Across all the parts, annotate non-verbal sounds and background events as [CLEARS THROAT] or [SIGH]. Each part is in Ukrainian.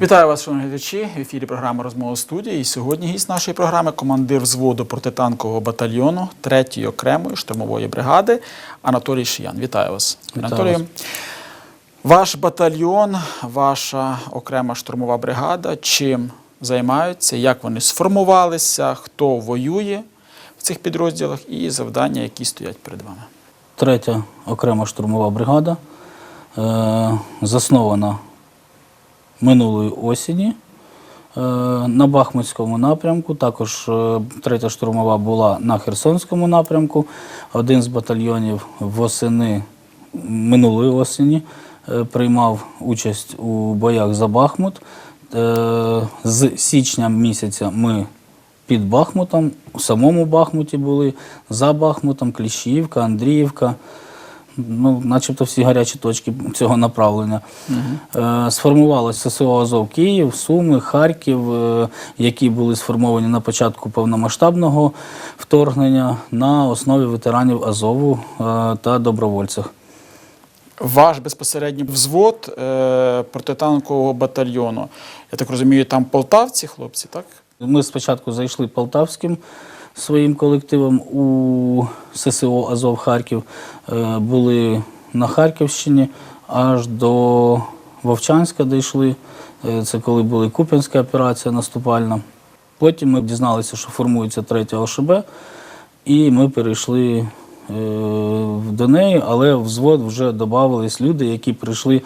Вітаю вас, шановні глядачі. В ефірі програма Розмова студії. І сьогодні гість нашої програми командир взводу протитанкового батальйону 3-ї окремої штурмової бригади Анатолій Шиян. Вітаю вас, Анатолію. Ваш батальйон, ваша окрема штурмова бригада. Чим займаються? Як вони сформувалися? Хто воює в цих підрозділах і завдання, які стоять перед вами? Третя окрема штурмова бригада, е, заснована минулої осені е, на Бахмутському напрямку. Також е, третя штурмова була на Херсонському напрямку. Один з батальйонів восени минулої осені приймав участь у боях за Бахмут. Е, З січня місяця ми під Бахмутом, у самому Бахмуті були, за Бахмутом, Кліщівка, Андріївка. Ну, начебто всі гарячі точки цього направлення. Е, сформувалося ССО Азов Київ, Суми, Харків, е, які були сформовані на початку повномасштабного вторгнення на основі ветеранів Азову е, та добровольців. Ваш безпосередньо взвод е, протитанкового батальйону. Я так розумію, там полтавці, хлопці, так? Ми спочатку зайшли полтавським своїм колективом у ССО Азов Харків, е, були на Харківщині, аж до Вовчанська дійшли. Е, Це коли була Куп'янська операція наступальна. Потім ми дізналися, що формується третя ОШБ, і ми перейшли до неї, але в взвод вже додавались люди, які прийшли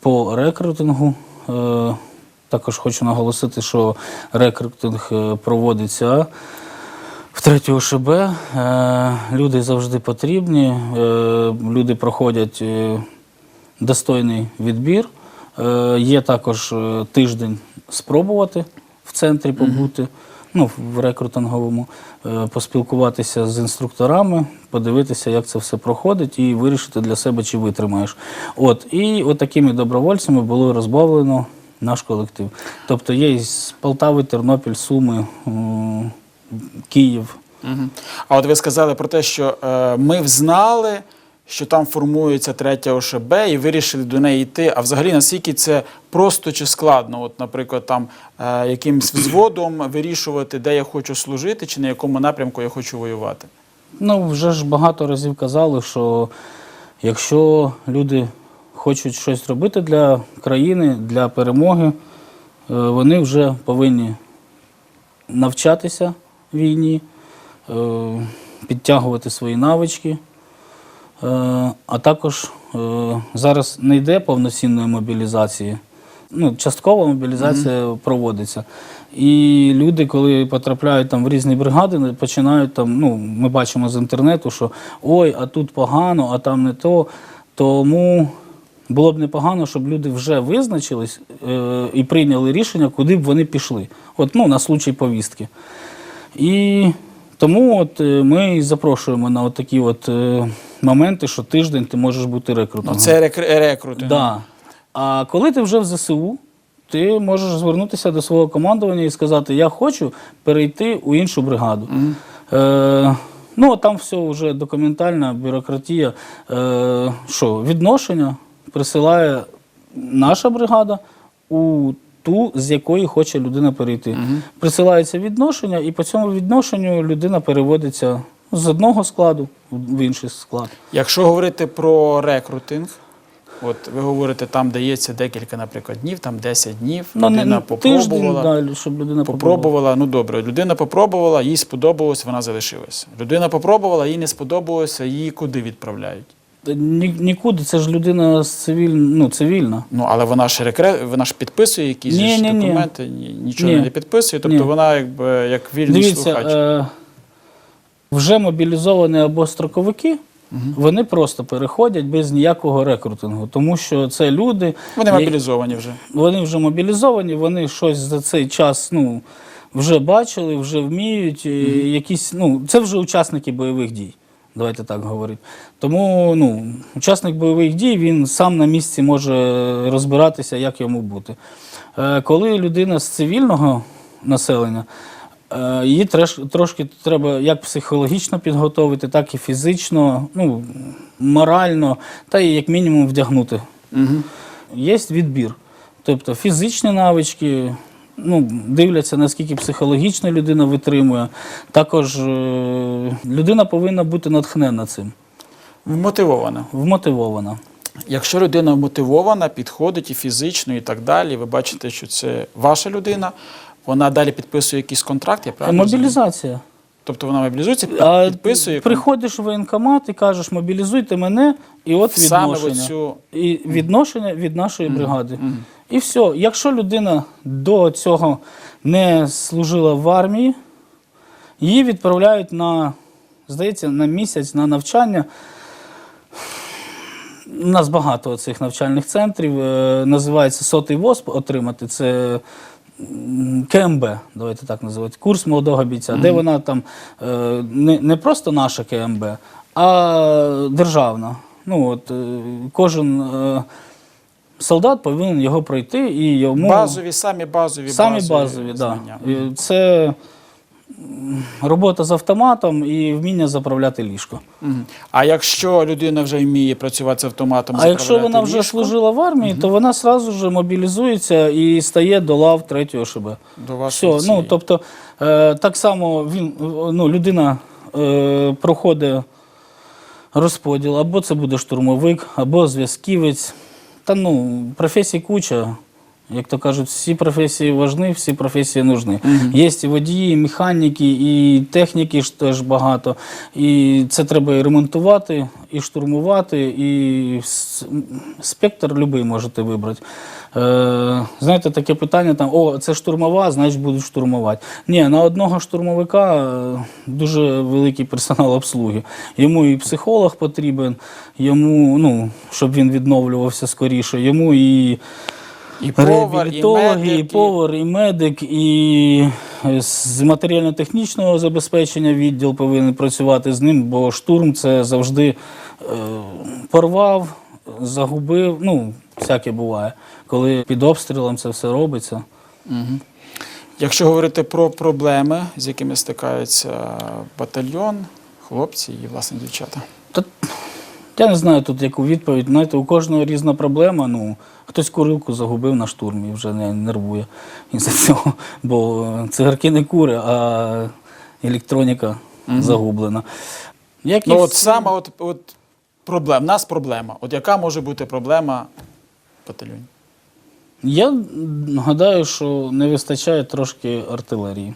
по рекрутингу. Е, Також хочу наголосити, що рекрутинг е, проводиться в третю ОШБ. Е, Люди завжди потрібні, е, люди проходять е, достойний відбір. Е, Є також е, тиждень спробувати в центрі побути, ну, в рекрутинговому, е, поспілкуватися з інструкторами, подивитися, як це все проходить, і вирішити для себе, чи витримаєш. От, і от такими добровольцями було розбавлено наш колектив. Тобто є із Полтави, Тернопіль, Суми, Київ. А от ви сказали про те, що е, ми взнали, що там формується третя ОШБ, і вирішили до неї йти. А взагалі, наскільки це просто чи складно? От, наприклад, там е, якимсь взводом вирішувати, де я хочу служити, чи на якому напрямку я хочу воювати. Ну, вже ж багато разів казали, що якщо люди хочуть щось робити для країни, для перемоги, е, вони вже повинні навчатися війні, е, підтягувати свої навички. Е, А також е, зараз не йде повноцінної мобілізації. Ну, часткова мобілізація проводиться. І люди, коли потрапляють там в різні бригади, починають там, ну, ми бачимо з інтернету, що ой, а тут погано, а там не то. Тому було б непогано, щоб люди вже визначились е, і прийняли рішення, куди б вони пішли. От, ну, на случай повістки. І тому от е, ми і запрошуємо на от такі от е, моменти, що тиждень ти можеш бути Ну, рекрутом. це рекр- рекрутинг. Да. А коли ти вже в ЗСУ, ти можеш звернутися до свого командування і сказати, я хочу перейти у іншу бригаду. Е, ну, а там все вже документальна бюрократія. Е, що, відношення присилає наша бригада у ту, з якої хоче людина перейти. Присилається відношення, і по цьому відношенню людина переводиться з одного складу в інший склад. Якщо говорити про рекрутинг, от ви говорите, там дається декілька, наприклад, днів, там 10 днів, Ну, людина не попробувала. далі, щоб людина попробувала. Ну добре, людина попробувала, їй сподобалось, вона залишилася. Людина попробувала, їй не сподобалося, її куди відправляють? Ні, нікуди, це ж людина з цивіль... ну, цивільна. Ну, але вона ж рекре... вона ж підписує якісь Ні, ні, документи, ні, нічого Ні. не підписує, тобто Ні. вона якби як вільний Дивіться, слухач. е, вже мобілізовані або строковики, вони просто переходять без ніякого рекрутингу, тому що це люди, Вони мобілізовані вже. вони вже мобілізовані, вони щось за цей час ну, вже бачили, вже вміють. і Якісь, ну, це вже учасники бойових дій. Давайте так говорити. Тому ну, учасник бойових дій він сам на місці може розбиратися, як йому бути. Е, коли людина з цивільного населення, е, її трошки треба як психологічно підготовити, так і фізично, ну, морально, та і як мінімум вдягнути. Угу. Є відбір. Тобто фізичні навички, ну, дивляться, наскільки психологічно людина витримує. Також е, людина повинна бути натхнена цим, Вмотивована. вмотивована. Якщо людина мотивована, підходить і фізично, і так далі, ви бачите, що це ваша людина, вона далі підписує якийсь контракт, я правильно розумію? Мобілізація. Тобто вона мобілізується, А приходиш в воєнкомат і кажеш, мобілізуйте мене, і от саме оцю І відношення від нашої бригади. І все. Якщо людина до цього не служила в армії, її відправляють на, здається, на місяць на навчання. У нас багато цих навчальних центрів. Е, Називається сотий ВОСП отримати. Це КМБ, давайте так називати, курс молодого бійця, де вона там е, не, не просто наша КМБ, а державна. Ну, от, е, кожен солдат повинен його пройти і йому базові, самі базові, самі базові, базові, да. знання. І Це робота з автоматом і вміння заправляти ліжко. Мгм. А якщо людина вже вміє працювати з автоматом, А якщо заправляти вона вже ліжко, служила в армії, то вона одразу ж мобілізується і стає до лав третього ШБ. до Все, ну цієї. тобто е, так само він, е, ну, людина е, проходить розподіл, або це буде штурмовик, або зв'язківець. Та ну, професій куча. Як то кажуть, всі професії важні, всі професії нужні. Є і водії, і механіки, і техніки ж теж багато. І це треба і ремонтувати, і штурмувати, і спектр любий можете вибрати. Е, знаєте, таке питання там: о, це штурмова, значить будуть штурмувати. Ні, на одного штурмовика е, дуже великий персонал обслуги. Йому і психолог потрібен, йому, ну, щоб він відновлювався скоріше, йому і і повар, і реабілітологи, і, медик, і- повар, і медик, і з матеріально-технічного забезпечення відділ повинен працювати з ним, бо штурм це завжди е, порвав, загубив. Ну, всяке буває. Коли під обстрілом це все робиться. Мгм. Якщо говорити про проблеми, з якими стикається батальйон, хлопці і власне дівчата. Я не знаю тут яку відповідь. Знаєте, у кожного різна проблема. Ну, хтось курилку загубив на штурмі вже не нервує із-за цього. Бо цигарки не кури, а електроніка загублена. Як і Ну от всі- саме от, от проблем, нас проблема. От яка може бути проблема в батальйоні? Я гадаю, що не вистачає трошки артилерії.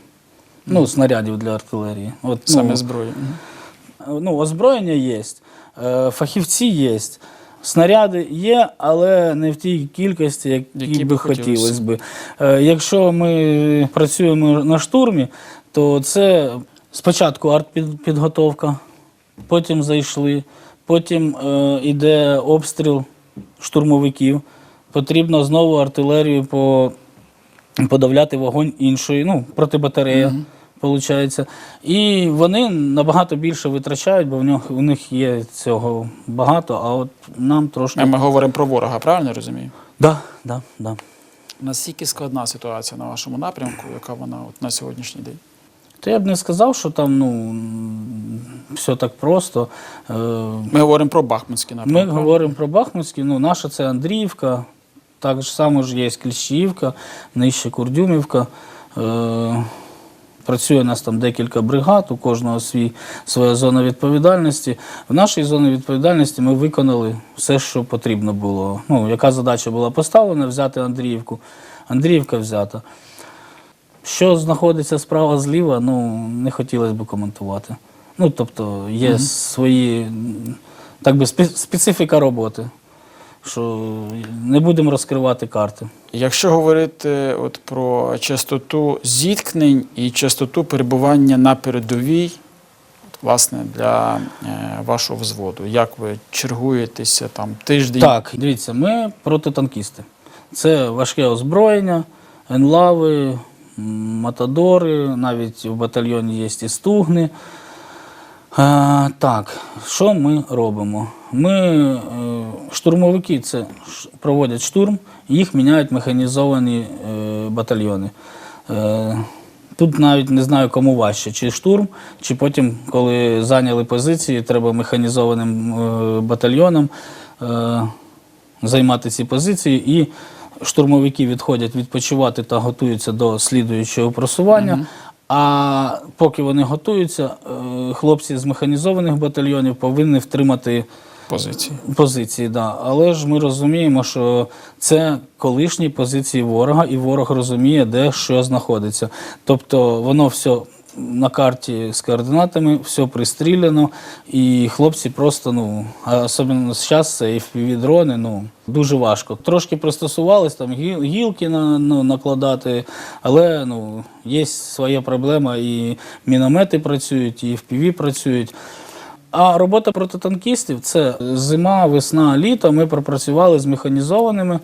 Ну, снарядів для артилерії. От, Саме ну, зброї. Ну, озброєння є, е, фахівці є, снаряди є, але не в тій кількості, які, Які би хотілося. би. Е, Якщо ми працюємо на штурмі, то це спочатку артпідготовка, потім зайшли, потім е, йде обстріл штурмовиків. Потрібно знову артилерію подавляти вогонь іншої, ну, протибатарея. Получається. І вони набагато більше витрачають, бо в них, у них є цього багато, а от нам трошки. Ми говоримо про ворога, правильно розумію? Да, да, да. Наскільки складна ситуація на вашому напрямку, яка вона от на сьогоднішній день? То я б не сказав, що там ну, все так просто. Е, Ми говоримо про Бахмутський Ми напрямок. правильно? говоримо про Бахмутський, ну, наша це Андріївка, так само ж є Кліщіївка, нижче Курдюмівка. Е, працює у нас там декілька бригад, у кожного свій, своя зона відповідальності. В нашій зоні відповідальності ми виконали все, що потрібно було. Ну, яка задача була поставлена, взяти Андріївку. Андріївка взята. Що знаходиться справа зліва, ну не хотілося б коментувати. Ну, тобто, є свої, так би, спе- специфіка роботи, що не будемо розкривати карти. Якщо говорити от про частоту зіткнень і частоту перебування на передовій, от, власне, для е, вашого взводу, як ви чергуєтеся там тиждень? Так, дивіться, ми протитанкісти. Це важке озброєння, енлави, матадори, навіть в батальйоні є і стугни. Е, так, що ми робимо? Ми, е, штурмовики це проводять штурм, їх міняють механізовані е, батальйони. Е, тут навіть не знаю, кому важче, чи штурм, чи потім, коли зайняли позиції, треба механізованим е, батальйоном е, займати ці позиції. І штурмовики відходять відпочивати та готуються до слідуючого просування. А поки вони готуються, е, хлопці з механізованих батальйонів повинні втримати Позиції. позиції. Да. Але ж ми розуміємо, що це колишні позиції ворога, і ворог розуміє, де що знаходиться. Тобто воно все на карті з координатами, все пристріляно, і хлопці просто, ну, особливо зараз це FPV-дрони, ну, дуже важко. Трошки пристосувались, там гілки на, ну, накладати, але ну, є своя проблема, і міномети працюють, і FPV працюють. А робота протитанкістів це зима, весна, літо. Ми пропрацювали з механізованими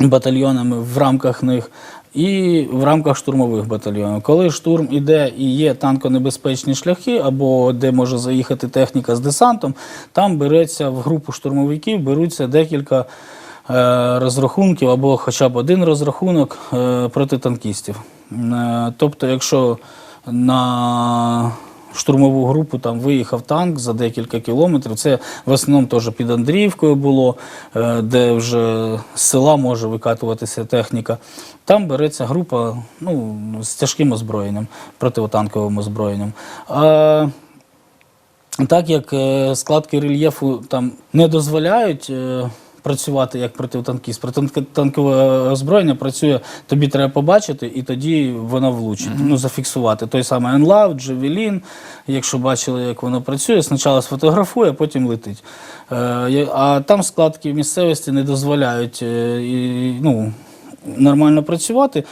батальйонами в рамках них і в рамках штурмових батальйонів. Коли штурм іде і є танконебезпечні шляхи, або де може заїхати техніка з десантом, там береться в групу штурмовиків, беруться декілька е, розрахунків або хоча б один розрахунок е, протитанкістів. Е, тобто, якщо на штурмову групу там виїхав танк за декілька кілометрів. Це в основному теж під Андріївкою було, е, де вже з села може викатуватися техніка. Там береться група ну, з тяжким озброєнням, противотанковим озброєнням. А так як е, складки рельєфу там не дозволяють е, працювати як протитанкіст, протитанкове озброєння працює, тобі треба побачити, і тоді воно влучить. Ну, зафіксувати. Той самий Енлав, Джевелін, якщо бачили, як воно працює, спочатку сфотографує, а потім летить. Е, а там складки місцевості не дозволяють е, і, ну, нормально працювати.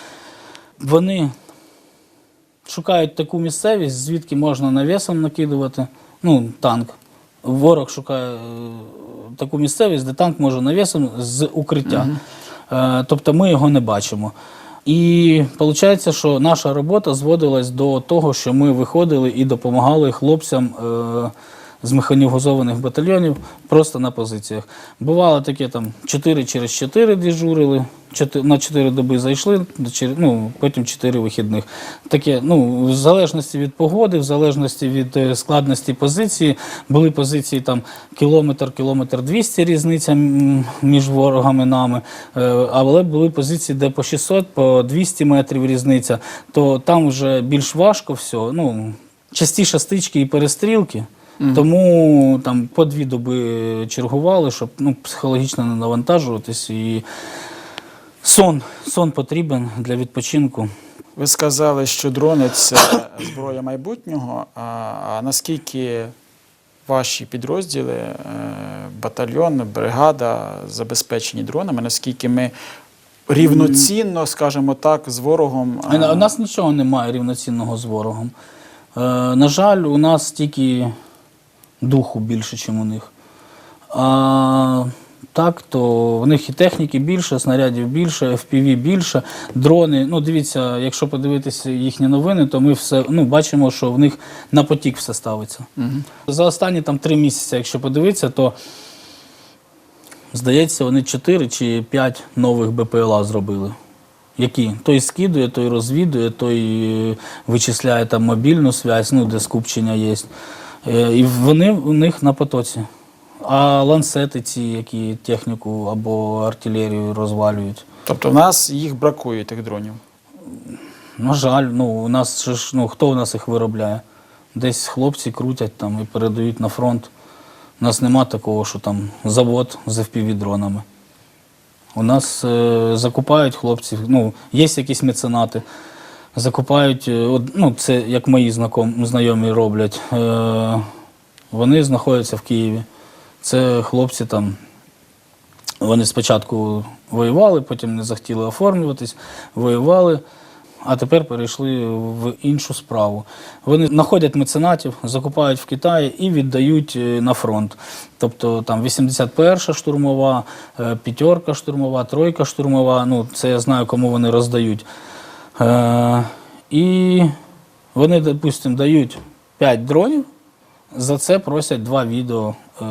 Вони шукають таку місцевість, звідки можна навісом накидувати. Ну, танк. Ворог шукає е, таку місцевість, де танк може навісом з укриття. Угу. тобто ми його не бачимо. І виходить, що наша робота зводилась до того, що ми виходили і допомагали хлопцям е, з механізованих батальйонів просто на позиціях. Бувало таке там 4 через 4 дежурили, на 4 доби зайшли, ну, потім 4 вихідних. Таке, ну, в залежності від погоди, в залежності від е, складності позиції, були позиції там кілометр, кілометр 200 різниця між ворогами нами, е, але були позиції, де по 600, по 200 метрів різниця, то там вже більш важко все. Ну, частіше стички і перестрілки. Тому там по дві доби чергували, щоб ну, психологічно не навантажуватись. І сон, сон потрібен для відпочинку. Ви сказали, що дрони це зброя майбутнього. А, а наскільки ваші підрозділи, е, батальйон, бригада забезпечені дронами? Наскільки ми рівноцінно, скажімо так, з ворогом? У нас нічого немає рівноцінного з ворогом. Е, на жаль, у нас тільки духу більше, ніж у них. А так, то в них і техніки більше, снарядів більше, FPV більше, дрони. Ну, дивіться, якщо подивитися їхні новини, то ми все ну, бачимо, що в них на потік все ставиться. За останні там три місяці, якщо подивитися, то здається, вони 4 чи 5 нових БПЛА зробили. Які? Той скидує, той розвідує, той е, вичисляє там мобільну связь, ну, де скупчення є. Е, І вони у них на потоці. А ланцети ці, які техніку або артилерію розвалюють. Тобто в нас їх бракує, тих дронів. На жаль, ну, у нас ж, ну, хто у нас їх виробляє? Десь хлопці крутять там і передають на фронт. У нас нема такого, що там завод з FPV-дронами. У нас е, закупають хлопці, ну, є якісь меценати, закупають, е, ну, це як мої знайомі роблять. Е, вони знаходяться в Києві. Це хлопці там, вони спочатку воювали, потім не захотіли оформлюватись, воювали, а тепер перейшли в іншу справу. Вони знаходять меценатів, закупають в Китаї і віддають е, на фронт. Тобто там 81-ша штурмова, е, п'ятерка штурмова, тройка штурмова. Ну, це я знаю, кому вони роздають. Е, і вони, допустимо, дають 5 дронів за це просять два відео, е,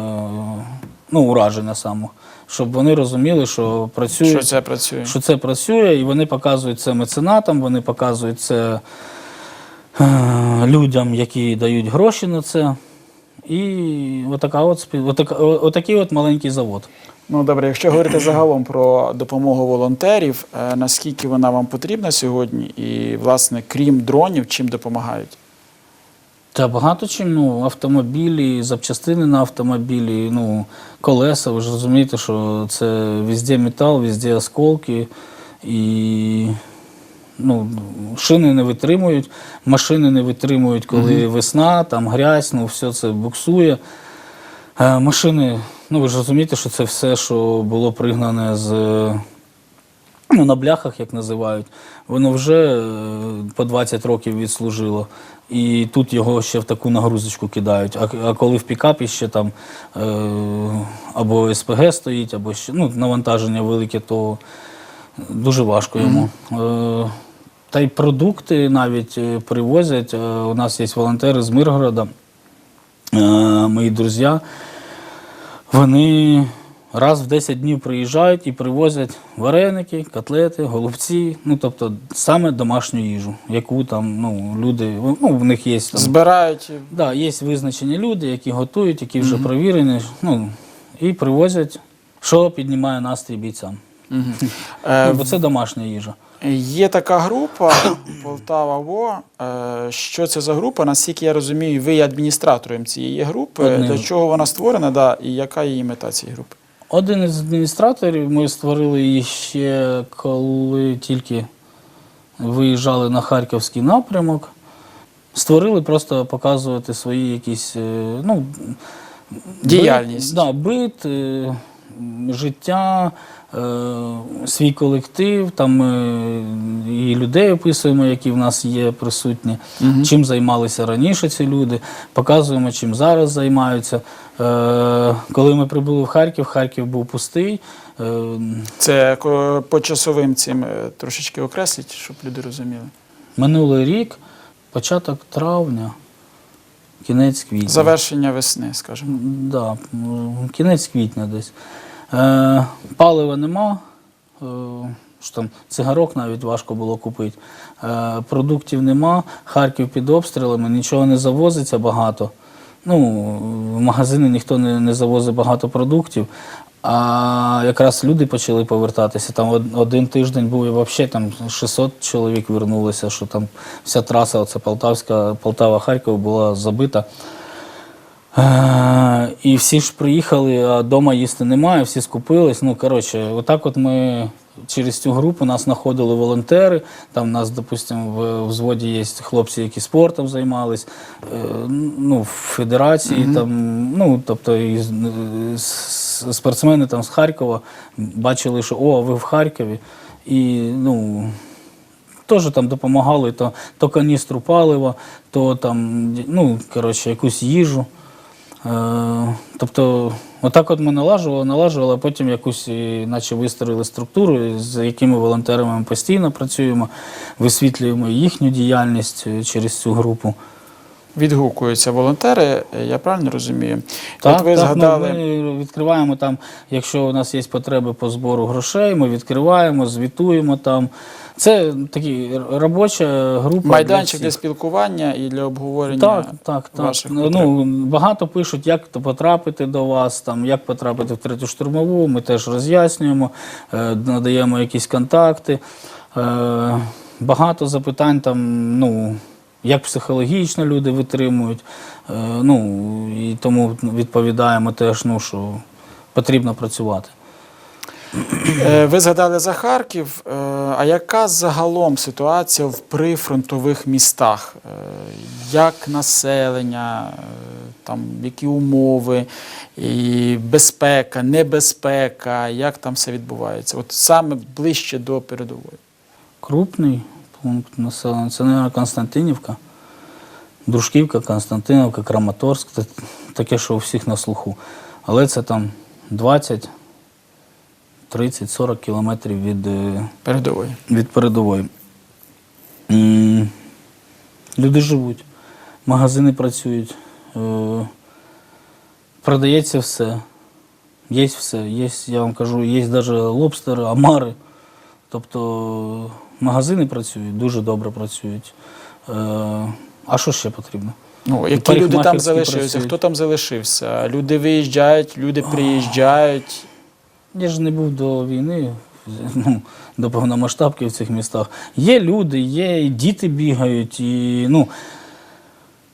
ну, ураження саме, щоб вони розуміли, що працює, Що це працює? що це працює, і вони показують це меценатам, вони показують це е, людям, які дають гроші на це. І отака от, отака, отакий от маленький завод. Ну добре, якщо говорити загалом про допомогу волонтерів, е, наскільки вона вам потрібна сьогодні, і власне, крім дронів, чим допомагають? Та багато чим, ну, автомобілі, запчастини на автомобілі, ну, колеса, ви ж розумієте, що це везде метал, везде осколки, і ну, шини не витримують, машини не витримують, коли весна, там грязь, ну, все це буксує. Е, машини, ну ви ж розумієте, що це все, що було пригнане з ну, на бляхах, як називають, воно вже е, по 20 років відслужило. І тут його ще в таку нагрузочку кидають. А, а коли в пікапі ще там е, або СПГ стоїть, або ще ну, навантаження велике, то дуже важко йому. Е, та й продукти навіть е, привозять. Е, у нас є волонтери з Миргорода, е, мої друзі. Вони раз в 10 днів приїжджають і привозять вареники, котлети, голубці, ну тобто саме домашню їжу, яку там ну, люди, ну, в них є там. Збирають Да, є визначені люди, які готують, які вже провірені, ну, і привозять, що піднімає настрій бійцям. Мгм. Ну, бо це домашня їжа. Є така група [COUGHS] Полтава ВО. Е, Що це за група? Наскільки я розумію, ви є адміністратором цієї групи. Одним. Для чого вона створена, да, і яка її мета цієї групи? Один із адміністраторів ми створили її ще коли тільки виїжджали на Харківський напрямок. Створили просто показувати свої якісь е, ну, Діяльність. Бит, да, бит, е, життя, е, свій колектив, там ми і людей описуємо, які в нас є присутні, чим займалися раніше ці люди, показуємо, чим зараз займаються. Е, Коли ми прибули в Харків, Харків був пустий. Е, Це по часовим цим е, трошечки окресліть, щоб люди розуміли. Минулий рік, початок травня, кінець квітня. Завершення весни, скажімо. Да, кінець квітня десь. Е, палива нема. Е, цигарок навіть важко було купити. Е, продуктів нема, Харків під обстрілами, нічого не завозиться багато. Ну, в магазини ніхто не, не завозить багато продуктів. А якраз люди почали повертатися. Там один тиждень був і взагалі там 600 чоловік вернулося, що там вся траса, оце Полтавська, Полтава-Харків була забита. І всі ж приїхали, а вдома їсти немає, всі скупились. Ну, коротше, отак от ми через цю групу нас знаходили волонтери. Там у нас, допустимо, в взводі є хлопці, які спортом займались, е, ну, в федерації, там, ну, тобто і спортсмени там з Харкова бачили, що о, ви в Харкові. І ну, теж там допомагали то, то каністру палива, то там, ну, коротше, якусь їжу. Е, тобто, отак от ми налажували, налажували, а потім якусь, наче вистроїли структуру, з якими волонтерами ми постійно працюємо, висвітлюємо їхню діяльність е, через цю групу. Відгукуються волонтери, е, я правильно розумію? Так, От ви так згадали. ну, ми відкриваємо там, якщо у нас є потреби по збору грошей, ми відкриваємо, звітуємо там. Це такі робоча група. Майданчик для для спілкування і для обговорення Так, так, так. ваших Ну, багато пишуть, як потрапити до вас, там, як потрапити в третю штурмову. Ми теж роз'яснюємо, е, надаємо якісь контакти. Е, багато запитань там, ну, як психологічно люди витримують. Е, ну, і тому відповідаємо теж, ну, що потрібно працювати. Е, Ви згадали за Харків. Е, А яка загалом ситуація в прифронтових містах? Е, Як населення, там які умови, і безпека, небезпека, як там все відбувається? От саме ближче до передової. Крупний пункт населення. Це, мабуть, Константинівка, Дружківка, Константинівка, Краматорськ. Таке, що у всіх на слуху. Але це там 20, 30, 40 кілометрів від, е, Передової. від передової. Люди живуть, магазини працюють, Е, продається все. Є все. Є, я вам кажу, є навіть лобстери, амари. Тобто магазини працюють, дуже добре працюють. Е, а що ще потрібно? Ну, які люди там залишилися? працюють. Хто там залишився? Люди виїжджають, люди приїжджають. Я ж не був до війни, ну, до повномасштабки в цих містах. Є люди, є і діти бігають, і ну.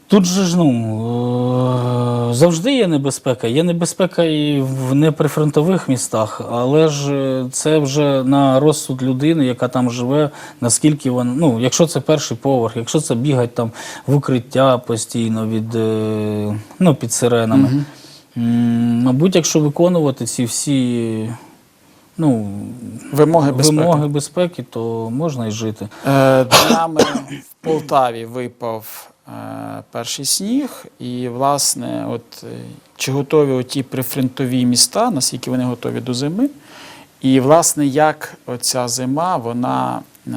Тут же ж ну, е, завжди є небезпека. Є небезпека і в неприфронтових містах, але ж е, це вже на розсуд людини, яка там живе, наскільки вона. Ну, якщо це перший поверх, якщо це бігать там в укриття постійно від, е, ну, під сиренами. М, Мабуть, якщо виконувати ці всі ну, Вимоги безпеки. вимоги безпеки, то можна і жити. Е, Днями в Полтаві випав е, перший сніг, і, власне, от е, чи готові оті прифронтові міста, наскільки вони готові до зими, і, власне, як оця зима вона е,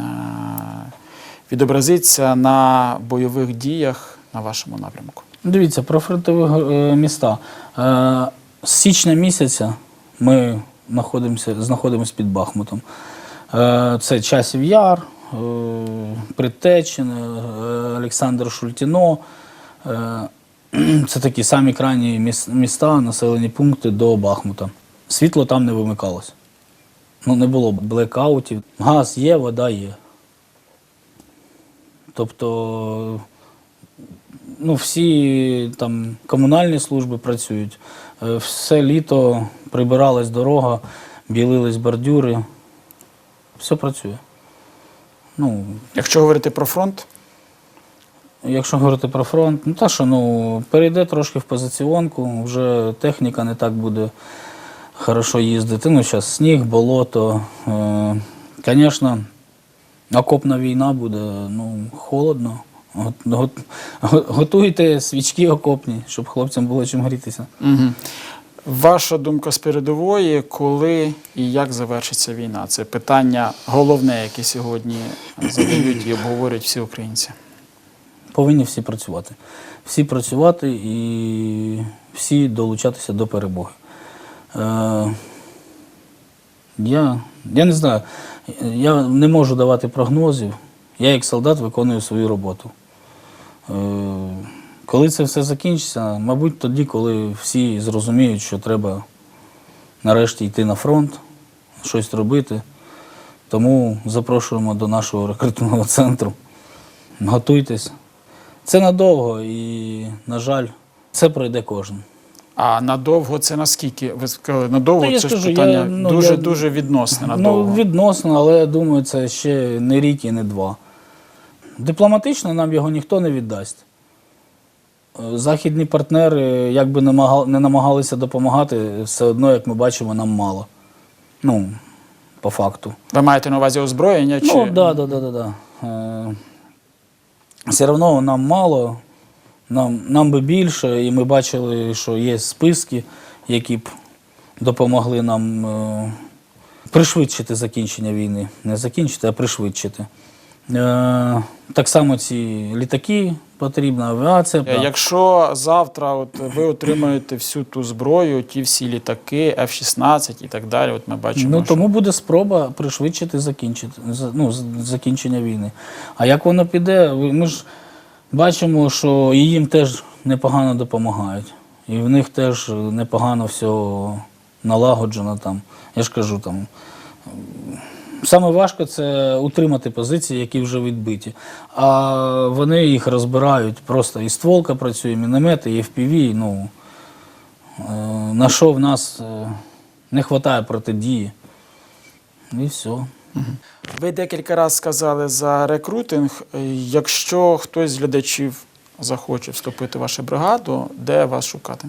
відобразиться на бойових діях на вашому напрямку? Дивіться, про фронтові е, міста. Е, з січня місяця ми знаходимося, знаходимося під Бахмутом. Е, це Часів Яр, е, Притечин, е, Олександр Шультіно. [CLEARS THROAT] Це такі самі крайні міста, населені пункти до Бахмута. Світло там не вимикалось. Ну, не було блекаутів. Газ є, вода є. Тобто ну, всі там комунальні служби працюють. Е, Все літо прибиралась дорога, білились бордюри. Все працює. Ну, Якщо говорити про фронт, якщо говорити про фронт, ну та що, ну, перейде трошки в позиціонку, вже техніка не так буде хорошо їздити. Ну, зараз сніг, болото. Е, Звісно, окопна війна буде, ну, холодно. Го- го- го- Готуйте свічки окопні, щоб хлопцям було чим грітися. Угу. Ваша думка з передової, коли і як завершиться війна? Це питання головне, яке сьогодні задають і обговорюють всі українці. Повинні всі працювати. Всі працювати і всі долучатися до перемоги. Е, я, я не знаю, я не можу давати прогнозів. Я як солдат виконую свою роботу. Е, коли це все закінчиться, мабуть, тоді, коли всі зрозуміють, що треба нарешті йти на фронт, щось робити. Тому запрошуємо до нашого рекрутингового центру. Готуйтесь. Це надовго і, на жаль, це пройде кожен. А надовго це наскільки? Ви сказали, надовго Ну, це скажу, ж питання ну, дуже відносне. Надовго. Ну, відносно, але я думаю, це ще не рік і не два. Дипломатично нам його ніхто не віддасть. Е, Західні партнери, як би не намагалися допомагати, все одно, як ми бачимо, нам мало. Ну, по факту. Ви маєте на увазі озброєння? Чи... Ну, так, да, да, да, да, да. Е, все одно нам мало, нам, нам би більше, і ми бачили, що є списки, які б допомогли нам е, пришвидшити закінчення війни. Не закінчити, а пришвидшити. Е, так само ці літаки потрібна, авіація. Е, Якщо завтра от ви отримаєте всю ту зброю, ті всі літаки, F-16 і так далі, от ми бачимо, Ну, тому буде спроба пришвидшити закінчити, ну, закінчення війни. А як воно піде, ми ж бачимо, що їм теж непогано допомагають. І в них теж непогано все налагоджено там. Я ж кажу там. Саме важко це утримати позиції, які вже відбиті. А вони їх розбирають просто і стволка працює, і міномети, і FPV. Ну, е, на що в нас е, не вистачає протидії. І все. ви декілька разів сказали за рекрутинг. Е, Якщо хтось з глядачів захоче вступити в вашу бригаду, де вас шукати?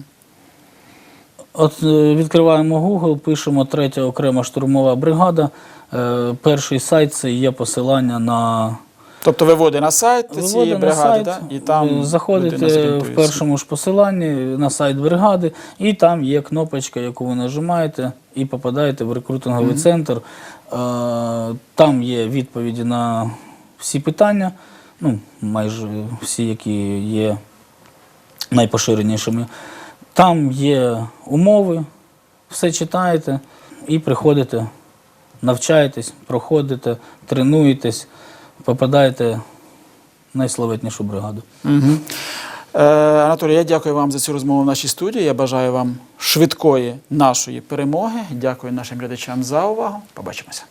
От відкриваємо Google, пишемо третя окрема штурмова бригада. Е, Перший сайт це є посилання на Тобто виводи на сайт цієї бригади, сайт, да? і там заходите в першому ж посиланні на сайт бригади, і там є кнопочка, яку ви нажимаєте, і попадаєте в рекрутинговий центр. Е, Там є відповіді на всі питання, ну, майже всі, які є найпоширенішими. Там є умови, все читаєте і приходите, навчаєтесь, проходите, тренуєтесь, попадаєте в найславетнішу бригаду. Угу. Е, Анатолій, я дякую вам за цю розмову в нашій студії. Я бажаю вам швидкої нашої перемоги. Дякую нашим глядачам за увагу. Побачимося.